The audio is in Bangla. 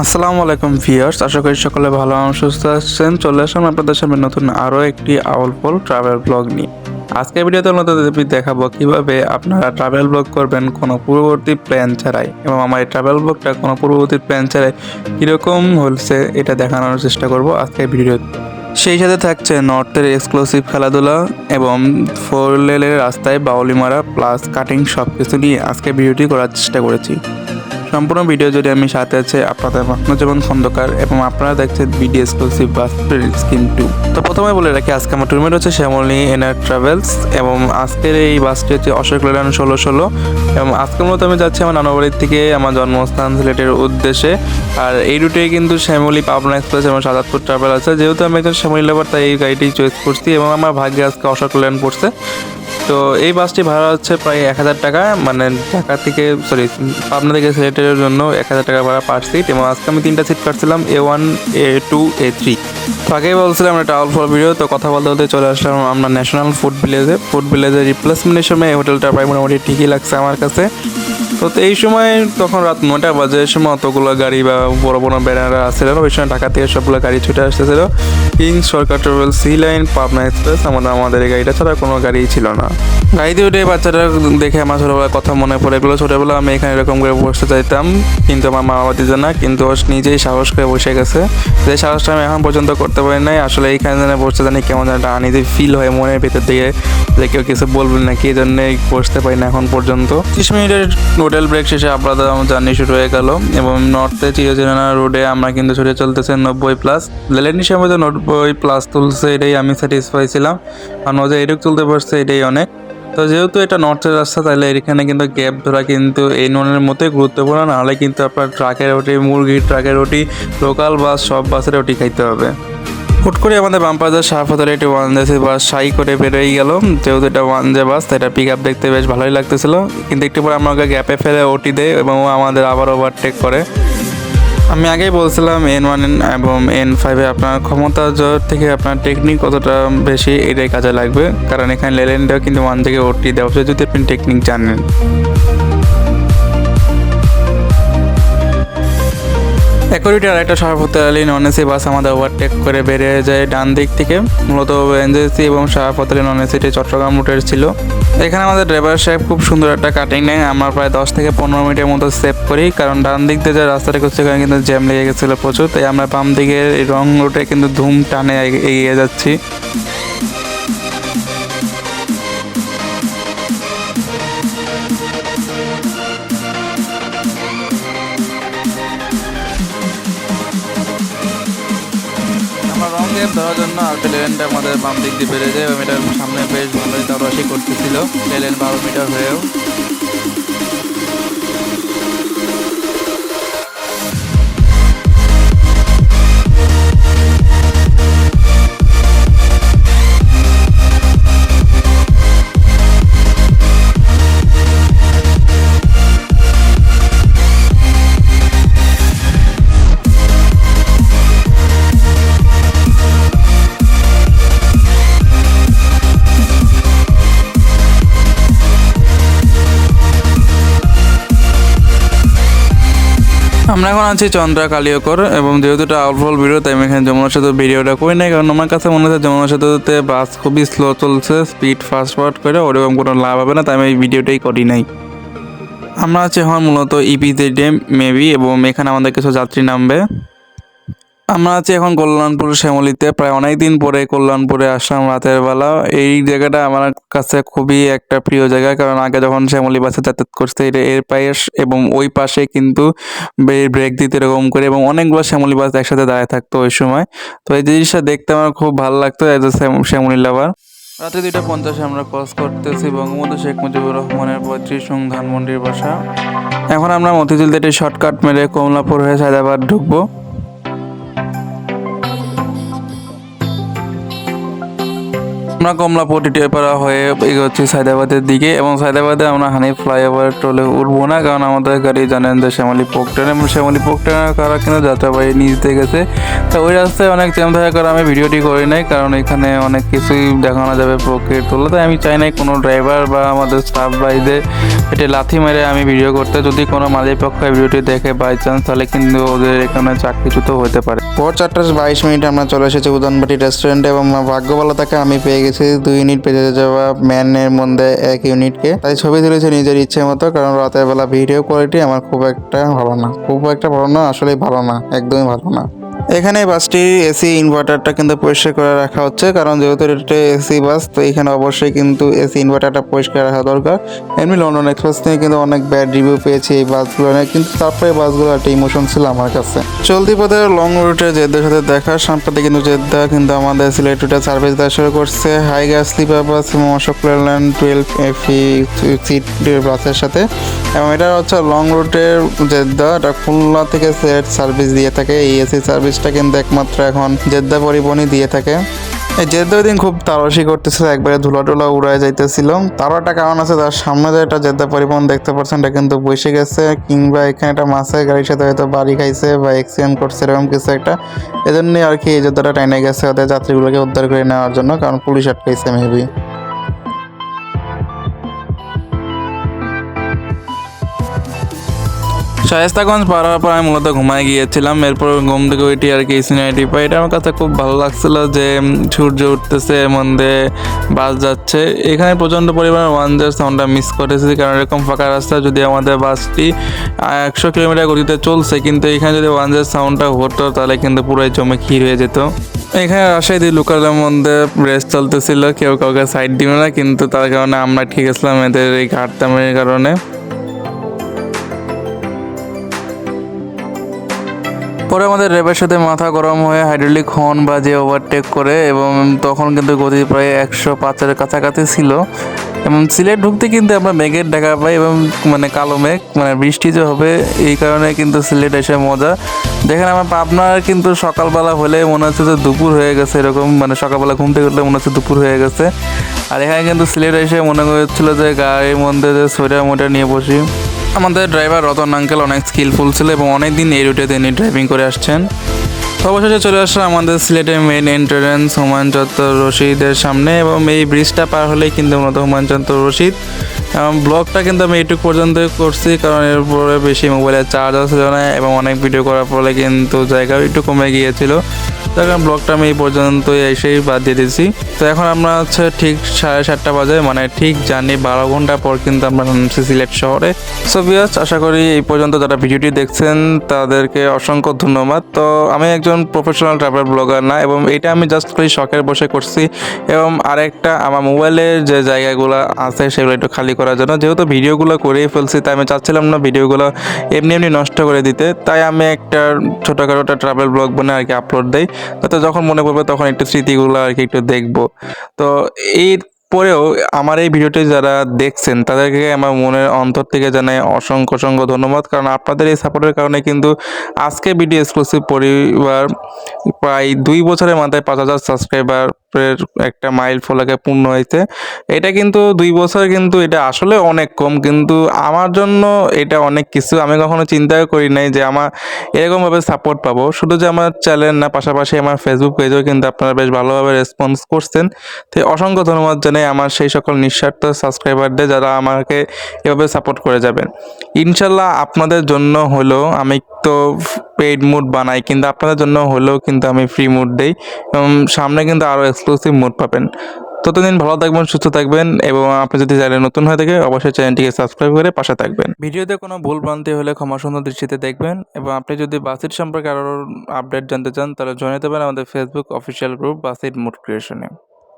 আসসালামু আলাইকুম ভিউয়ার্স, আশা করি সকলে ভালো এবং সুস্থ আছেন। চলে আসলাম আপনাদের সামনে নতুন আরও একটি আউলফল ট্রাভেল ব্লগ নিয়ে। আজকের ভিডিওতে নতুন দেখাবো কীভাবে আপনারা ট্রাভেল ব্লগ করবেন কোনো পূর্ববর্তী প্ল্যান ছাড়াই এবং আমার এই ট্রাভেল ব্লগটা কোনো পূর্ববর্তী প্ল্যান ছাড়াই কীরকম হচ্ছে এটা দেখানোর চেষ্টা করব আজকের ভিডিওতে। সেই সাথে থাকছে নর্থের এক্সক্লুসিভ খেলাধুলা এবং ফোর লেনের রাস্তায় বাউলি মারা প্লাস কাটিং সব কিছু নিয়ে আজকে ভিডিওটি করার চেষ্টা করেছি। সম্পূর্ণ ভিডিও যদি আমি সাথে আছে, আপনাদের মাহমুজ্জামান খন্দকার এবং আপনারা দেখছেন video exclusive bus scheme two তো প্রথমে বলে রাখি, আজকে আমার টুরমেট হচ্ছে শ্যামলী এনার ট্রাভেলস এবং আজকের এই বাসটি হচ্ছে অশোক লেলান ষোলো ষোলো। এবং আজকের মতো আমি যাচ্ছি আমার নানাবাড়ির থেকে আমার জন্মস্থান সিলেটের উদ্দেশ্যে। আর এই রুটে কিন্তু শ্যামলী পাবনা এক্সপ্রেস এবং সাদাতপুর ট্রাভেল আছে। যেহেতু আমি একজন শ্যামলী লেবার তাই এই গাড়িটি চয়েস করছি এবং আমার ভাগ্যে আজকে অশোক লেলান পড়ছে। তো এই বাসটি ভাড়া হচ্ছে প্রায় এক হাজার টাকা মানে ঢাকা থেকে সরি পাবনা থেকে সিলেটের জন্য এক হাজার টাকা ভাড়া পার সিট এবং আজকে আমি তিনটা seat কাটছিলাম A one A two A three তো আগেই বলছিলাম একটা অল ফল ভিডিও তো কথা বলতে বলতে চলে আসলাম আমরা ন্যাশনাল ফুড ভিলেজে ফুড ভিলেজের রিপ্লেসমেন্টের সময় এই হোটেলটা প্রায় মোটামুটি ঠিকই লাগছে আমার কাছে। তো এই সময় তখন রাত নটা বাজে, এই সময় অতগুলো গাড়ি বা বড় বড় ব্যানার আসছিল ওই সময় ঢাকা থেকে সবগুলো গাড়ি ছুটে আসতেছিল। King Sarkar travel sea line, Pabna express, আমাদের আমাদের এই গাড়িটা ছাড়া কোনো গাড়ি ছিল না। গাড়িতে উঠে বাচ্চাটা দেখে আমার ছোটোবেলার কথা মনে পড়ে। এগুলো ছোটোবেলা আমি এখানে এরকম করে বসতে চাইতাম, কিন্তু আমার মা বাবা দিত না, কিন্তু নিজেই সাহস করে বসে গেছে। যে সাহসটা আমি এখন পর্যন্ত করতে পারি নাই। আসলে এইখানে যেন বসতে জানি কেমন একটা আনিতে ফিল হয় মনের ভেতর থেকে যে কেউ কিছু বলবেন না কি জন্য বসতে পারি না এখন পর্যন্ত। ত্রিশ মিনিটের হোটেল ব্রেক শেষে আপনাদের আমার জার্নি শুরু হয়ে গেল এবং নর্থে চিরচেনা রোডে আমরা কিন্তু ছুটে চলতেছে নব্বই প্লাস। লেলেনি সময় তো নব্বই প্লাস তুলছে, এটাই আমি স্যাটিসফাই ছিলাম। আর নজে এটুক তুলতে পারছে, এটাই অনেক। তো যেহেতু এটা নর্থের রাস্তা, তাহলে এখানে কিন্তু গ্যাপ ধরা কিন্তু এই ননের মতোই গুরুত্বপূর্ণ। নাহলে কিন্তু আপনার ট্রাকের রুটি, মুরগির ট্রাকের রুটি লোকাল বাস সব বাসের রুটি খাইতে হবে। হুট করে আমাদের বাম্পাজার শাহফতের একটি ওয়ান জেসি বাস সাই করে বেরোয় গেল। যেহেতু এটা ওয়ান জে বাস তাই এটা পিক আপ দেখতে বেশ ভালোই লাগতেছিল। কিন্তু একটু পরে আমরা ওকে গ্যাপে ফেলে ওটি দেয় এবং ও আমাদের আবার ওভারটেক করে। আমি আগেই বলছিলাম এন ওয়ান এবং এন ফাইভে আপনার ক্ষমতা জোর থেকে আপনার টেকনিক কতটা বেশি, এটাই কাজে লাগবে। কারণ এখানে লেলেনটাও কিন্তু ওয়ান থেকে ওটি দেওয়া যদি আপনি টেকনিক জানেন। একরিটি আর একটা সভাপতি আলী নন এসি বাস আমাদের ওভারটেক করে বেরিয়ে যায় ডান দিক থেকে। মূলত এনজেসি এবং সভাপতি আলী নন এসিটি চট্টগ্রাম রুটের ছিল। এখানে আমাদের ড্রাইভার সাহেব খুব সুন্দর একটা কাটিং নেয়। আমরা প্রায় দশ থেকে পনেরো মিনিটের মতো সেভ করি। কারণ ডান দিক দিয়ে যে রাস্তাটা করছে সেখানে কিন্তু জ্যাম লেগে গেছিল প্রচুর। তাই আমরা বাম দিকের রং রুটে কিন্তু ধুম টানে এগিয়ে যাচ্ছি। ধরার জন্য আর প্লেনটা আমাদের বাম দিক দিয়ে বেড়ে যায় এবং এটার সামনে বেশ ভালোই তরাশি করতেছিল। প্লেন বারো মিটার হয়েও। আমরা এখন আছি চন্দ্রা কালিয়কর এবং যেহেতু এটা আউটফল ভিডিও, তাই আমি এখানে যমুনার সাথে ভিডিওটা করি নাই, কারণ আমার কাছে মনে হচ্ছে যমুনার সাথে বাস খুবই স্লো চলছে স্পিড ফাস্ট ফাস্ট করে ওরকম কোনো লাভ হবে না, তাই আমি এই ভিডিওটাই করি নাই। আমরা আছি এখন মূলত ইপিজে ডেম মেবি এবং এখানে আমাদের কিছু যাত্রী নামবে। আমরা আছি এখন কল্যাণপুর শ্যামলিতে। প্রায় অনেক দিন পরে কল্যাণপুরে আসলাম রাতের বেলা। এই জায়গাটা আমার কাছে খুবই একটা প্রিয় জায়গা, কারণ আগে যখন শ্যামলি বাসে যাতায়াত করতে এটা এর পাশ এবং ওই পাশে কিন্তু ব্রেক দিতে এরকম করে এবং অনেকগুলো শ্যামলি বাস একসাথে দাঁড়ায় থাকতো ওই সময়। তো এই জিনিসটা দেখতে আমার খুব ভালো লাগতো এজ এ শ্যামলি লাভার রাতে দুইটা পঞ্চাশে আমরা ক্রস করতেছি বঙ্গবন্ধু শেখ মুজিবুর রহমানের পঁয়ত্রিশ সং ধানমন্ডির বাসা। এখন আমরা মতিঝিল থেকে শর্টকাট মেরে কমলাপুর হয়ে সায়দাবাদ ঢুকবো। আমরা কমলাপুর টিটিপাড়া হয়ে এগোচ্ছি সায়দাবাদের দিকে এবং সায়দাবাদে আমরা হানি ফ্লাইওভার টোলে উঠবো না, কারণ আমাদের গাড়ি জানেন যে শ্যামলী পোক ট্রেন এবং শ্যামলী পোক ট্রেনের কারা কিন্তু যাত্রাবাড়ি নিচ দিয়ে গেছে। তো ওই রাস্তায় অনেক জ্যাম থাকার কারণে আমি ভিডিওটি করি নাই, কারণ এখানে অনেক কিছুই দেখানো যাবে পোকের তোলা তাই আমি চাই নাই কোনো ড্রাইভার বা আমাদের স্টাফ ভাইদের এটা লাথি মেরে আমি ভিডিও করতে। যদি কোনো মালিক পক্ষ ভিডিওটি দেখে বাই চান্স তাহলে কিন্তু ওদের এখানে চাকরিচ্যুত হতে পারে। পর চারটা বাইশ মিনিটে আমরা চলে এসেছি উদানবাটি রেস্টুরেন্টে এবং ভাগ্য ভালো থাকে আমি পেয়ে দুই ইউনিট পেতে যাওয়া ম্যানের মধ্যে এক ইউনিটকে। তাই ছবি তুলেছে নিজের ইচ্ছে মতো, কারণ রাতের বেলা ভিডিও কোয়ালিটি আমার খুব একটা ভালো না। খুব একটা ভালো না আসলে ভালো না, একদমই ভালো না। এখানে বাসটি এসি ইনভার্টারটা কিন্তু পরিষ্কার করে রাখা হচ্ছে, কারণ যেহেতু এটা এসি বাস, তো এখানে অবশ্যই কিন্তু এসি ইনভার্টারটা পরিষ্কার রাখা দরকার। এমনি লন্ডন এক্সপ্রেস নিয়ে কিন্তু অনেক ব্যাড রিভিউ পেয়েছি এই বাসগুলো নিয়ে, কিন্তু তারপরে বাসগুলো একটা ইমোশন ছিল আমার কাছে। চলতি পথে লং রুটে জেদ্দার সাথে দেখা সাম্প্রতি কিন্তু জেদ্দা কিন্তু আমাদের সিলেট রুটে সার্ভিস দেওয়া শুরু করছে। হাই গ্যাস স্লিপার বাস এবং অশোক টুয়েলভ এফি সিট বাসের সাথে। এবং এটা হচ্ছে লং রুটের জেদ্দা, এটা খুলনা থেকে সিলেট সার্ভিস দিয়ে থাকে, এই এসি সার্ভিসটা কিন্তু একমাত্র এখন জেদ্দা পরিবহনই দিয়ে থাকে। এই জেদ্দা ওই দিন খুব তারসি করতেছিল, একবারে ধুলা টুলা উড়ায় যাইতেছিল। তারও একটা কারণ আছে, তার সামনে যে একটা জেদ্দা পরিবহন দেখতে পাচ্ছেন এটা কিন্তু বসে গেছে, কিংবা এখানে একটা মাছের গাড়ির সাথে হয়তো বাড়ি খাইছে বা অ্যাক্সিডেন্ট করছে, এরকম কিছু একটা। এজন্যই আর কি এই জেদ্দাটা টাইনে গেছে, ওদের যাত্রীগুলোকে উদ্ধার করে নেওয়ার জন্য, কারণ পুলিশ আটকাইছে মেবি শায়েস্তাগঞ্জ হওয়ার পর আমি মূলত ঘুমায় গিয়েছিলাম। এরপর ঘুম থেকে উঠি আর কি সিনারিটি পাই এটা আমার কাছে খুব ভালো লাগছিল যে সূর্য উঠতেছে মধ্যে বাস যাচ্ছে। এখানে প্রচণ্ড পরিমাণে ওয়ান জার সাউন্ডটা মিস করেছি, কারণ এরকম ফাঁকা রাস্তা যদি আমাদের বাসটি একশো কিলোমিটার গতিতে চলছে, কিন্তু এখানে যদি ওয়ান জার সাউন্ডটা হতো, তাহলে কিন্তু পুরোই জমে ক্ষীর হয়ে যেত। এখানে রাজশাহী লোকালের মধ্যে রেস চলতেছিল, কেউ কাউকে সাইড দিল না, কিন্তু তার কারণে আমরা ঠিক আসলাম এদের এই ঘাটতামের কারণে। পরে আমাদের র্যাবের সাথে মাথা গরম হয়ে হাইড্রোলিক হর্ন বাজে ওভারটেক করে এবং তখন কিন্তু গতি প্রায় একশো পাঁচের কাছাকাছি ছিল। এবং সিলেট ঢুকতে কিন্তু আমরা মেঘের দেখা পাই এবং মানে কালো মেঘ মানে বৃষ্টি যে হবে এই কারণে কিন্তু সিলেট এসে মজা। দেখেন আমার পাবনার কিন্তু সকালবেলা হলে মনে হচ্ছে যে দুপুর হয়ে গেছে এরকম মানে সকালবেলা ঘুম থেকে উঠলে মনে হচ্ছে দুপুর হয়ে গেছে। আর এখানে কিন্তু সিলেট এসে মনে হচ্ছিল যে গাড়ির মধ্যে যে সোয়েটার মোটা নিয়ে বসি। আমাদের ড্রাইভার রতন আঙ্কেল অনেক স্কিলফুল ছিল এবং অনেক দিন এই রুটে তিনি ড্রাইভিং করে আসছেন। অবশেষে চলে আসলাম আমাদের সিলেটের মেন এন্ট্রান্স হুমায়ুন চত্বর রশিদের সামনে এবং এই ব্রিজটা পার হলেই কিন্তু মূলত হুমায়ুন চত্বর রশিদ ব্লগটা কিন্তু আমি এইটুকু পর্যন্ত করছি কারণ এরপরে বেশি মোবাইলের চার্জ আসছিল না এবং অনেক ভিডিও করার ফলে কিন্তু জায়গাও একটু কমে গিয়েছিল। তার ব্লগটা আমি এই পর্যন্ত এসেই বাদ দিয়ে দিয়েছি। তো এখন আমরা হচ্ছে ঠিক সাড়ে সাতটা বাজে মানে ঠিক জানি বারো ঘণ্টা পর কিন্তু আমরা নামছি সিলেট শহরে। সো বিয়াস আশা করি এই পর্যন্ত যারা ভিডিওটি দেখছেন, তাদেরকে অসংখ্য ধন্যবাদ। তো আমি একজন প্রফেশনাল ট্রাভেল ব্লগার না, এবং এটা আমি জাস্ট খালি শখের বসে করছি। এবং আরেকটা, আমার মোবাইলের যে জায়গাগুলো আছে, সেগুলো একটু খালি করার জন্য। যেহেতু ভিডিওগুলো করেই ফেলছি, তাই আমি চাচ্ছিলাম না ভিডিওগুলো এমনি এমনি নষ্ট করে দিতে। তাই আমি একটা ছোটোখাটো একটা ট্রাভেল ব্লগ বানিয়ে আর কি আপলোড দেই। যাতে যখন মনে পড়বে তখন একটু স্মৃতিগুলো আর কি একটু দেখব। তো এই পরেও আমার এই ভিডিওটি যারা দেখছেন, তাদেরকে আমার মনের অন্তর থেকে জানাই অসংখ্য অসংখ্য ধন্যবাদ। কারণ আপনাদের এই সাপোর্টের কারণে কিন্তু আজকে ভিডিও এক্সক্লুসিভ পরিবার প্রায় দুই বছরের মাথায় পাঁচ হাজার সাবস্ক্রাইবারের একটা মাইল ফলকে পূর্ণ হয়েছে। এটা কিন্তু দুই বছর কিন্তু এটা আসলে অনেক কম। কিন্তু আমার জন্য এটা অনেক কিছু। আমি কখনো চিন্তাও করি নাই যে আমার এরকমভাবে সাপোর্ট পাবো। শুধু যে আমার চ্যানেল না, পাশাপাশি আমার ফেসবুক পেজেও কিন্তু আপনারা বেশ ভালোভাবে রেসপন্স করছেন। তো অসংখ্য ধন্যবাদ জানাই আমার সেই সকল নিঃস্বার্থ সাবস্ক্রাইবারদের যারা আমাকে এভাবে সাপোর্ট করে যাবেন। ইনশাল্লাহ আপনাদের জন্য হলেও আমি তো পেইড মুড বানাই, কিন্তু আপনাদের জন্য হলেও কিন্তু আমি ফ্রি মুড দেই। এবং সামনে কিন্তু আরও এক্সক্লুসিভ মোড পাবেন। ততদিন ভালো থাকবেন, সুস্থ থাকবেন এবং আপনি যদি চ্যানেল নতুন হয়ে থাকে অবশ্যই চ্যানেলটিকে সাবস্ক্রাইব করে পাশে থাকবেন। ভিডিওতে কোনো ভুল ভ্রান্তি হলে ক্ষমা সুন্দর দৃষ্টিতে দেখবেন এবং আপনি যদি বাসির সম্পর্কে আরও আপডেট জানতে চান, তাহলে জয়েন হতে পারেন আমাদের ফেসবুক অফিসিয়াল গ্রুপ বাসির মুড ক্রিয়েশনে